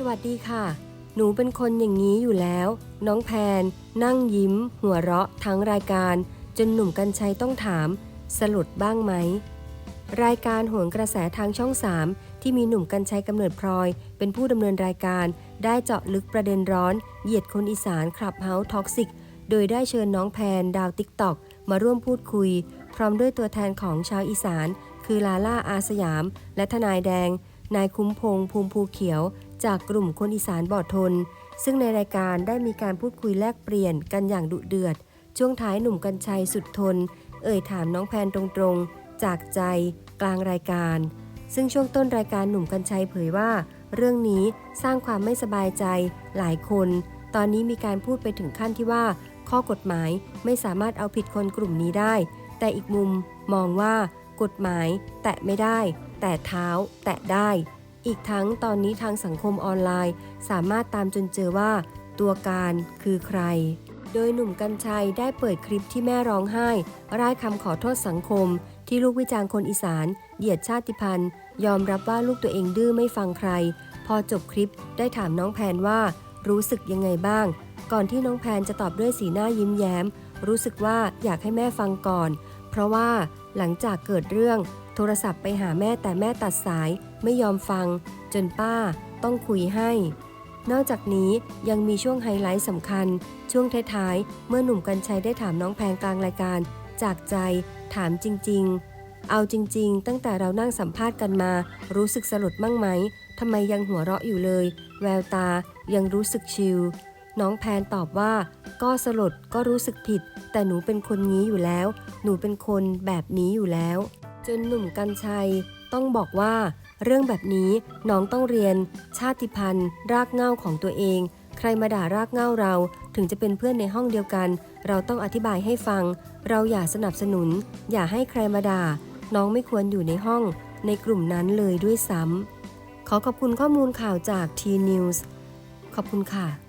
สวัสดีค่ะ หนูเป็นคนอย่างนี้อยู่แล้ว น้องแพน นั่งยิ้ม หัวเราะทั้งรายการ จนหนุ่มกัญชัยต้องถาม สลุดบ้างไหม รายการโหนกระแสทางช่อง 3 ที่มีหนุ่มกัญชัยกำเนิดพลอย เป็นผู้ดำเนินรายการ ได้เจาะลึกประเด็นร้อน เหยียดคนอีสานคลับเฮาส์ท็อกซิก โดยได้เชิญน้องแพน ดาวติ๊กตอกมาร่วมพูดคุย พร้อมด้วยตัวแทนของชาวอีสาน คือลาล่าอาสยาม และทนายแดง นายคุ้มพงษ์ภูมิภูเขียว จากกลุ่มคนอีสานบอดทน ซึ่งในรายการได้มีการพูดคุยแลกเปลี่ยนกันอย่างดุเดือด ช่วงท้ายหนุ่มกัญชัยสุดทน เอ่ยถามน้องแพนตรงๆ จากใจกลางรายการ ซึ่งช่วงต้นรายการหนุ่มกัญชัยเผยว่า เรื่องนี้สร้างความไม่สบายใจหลายคน ตอนนี้มีการพูดไปถึงขั้นที่ว่า ข้อกฎหมายไม่สามารถเอาผิดคนกลุ่มนี้ได้ แต่อีกมุมมองว่ากฎหมายแตะไม่ได้ แต่เท้าแตะได้ อีกทั้งตอนนี้ทางสังคมออนไลน์ สามารถตามจนเจอว่า ตัวการคือใคร โดยหนุ่มกัญชัยได้เปิดคลิปที่แม่ร้องไห้ร่ายคำขอโทษสังคม ที่ลูกวิจารณ์คนอีสานเหยียดชาติพันธุ์ยอมรับว่าลูกตัวเองดื้อไม่ฟังใคร พอจบคลิปได้ถามน้องแพนว่า รู้สึกยังไงบ้าง ก่อนที่น้องแพนจะตอบด้วยสีหน้ายิ้มแย้ม รู้สึกว่าอยากให้แม่ฟังก่อน เพราะว่าหลังจากเกิดเรื่อง โทรศัพท์ไปหาแม่แต่แม่ตัดสายไม่ยอมฟัง จนป้าต้องคุยให้ นอกจากนี้ยังมีช่วงไฮไลท์สำคัญ ช่วงท้ายๆ เมื่อหนุ่มกัญชัยได้ถามน้องแพงกลางรายการ จากใจ ถามจริง ๆ เอาจริง ๆ ตั้งแต่เรานั่งสัมภาษณ์กันมา รู้สึกสลดมั่งไหมทำไมยังหัวเราะอยู่เลย แววตายังรู้สึกชิลน้องแพนตอบว่า ก็สลดก็รู้สึกผิด แต่หนูเป็นคนงี้อยู่แล้ว หนูเป็นคนแบบนี้อยู่แล้ว จนหนุ่มกัญชัยต้องบอกว่า เรื่องแบบนี้น้องต้องเรียน ชาติพันธุ์ รากเหง้าของตัวเอง ใครมาด่ารากเหง้าเรา ถึงจะเป็นเพื่อนในห้องเดียวกัน เราต้องอธิบายให้ฟัง เราอย่าสนับสนุน อย่าให้ใครมาด่า น้องไม่ควรอยู่ในห้อง ในกลุ่มนั้นเลยด้วยซ้ำขอขอบคุณข้อมูลข่าวจาก T News ขอบคุณค่ะ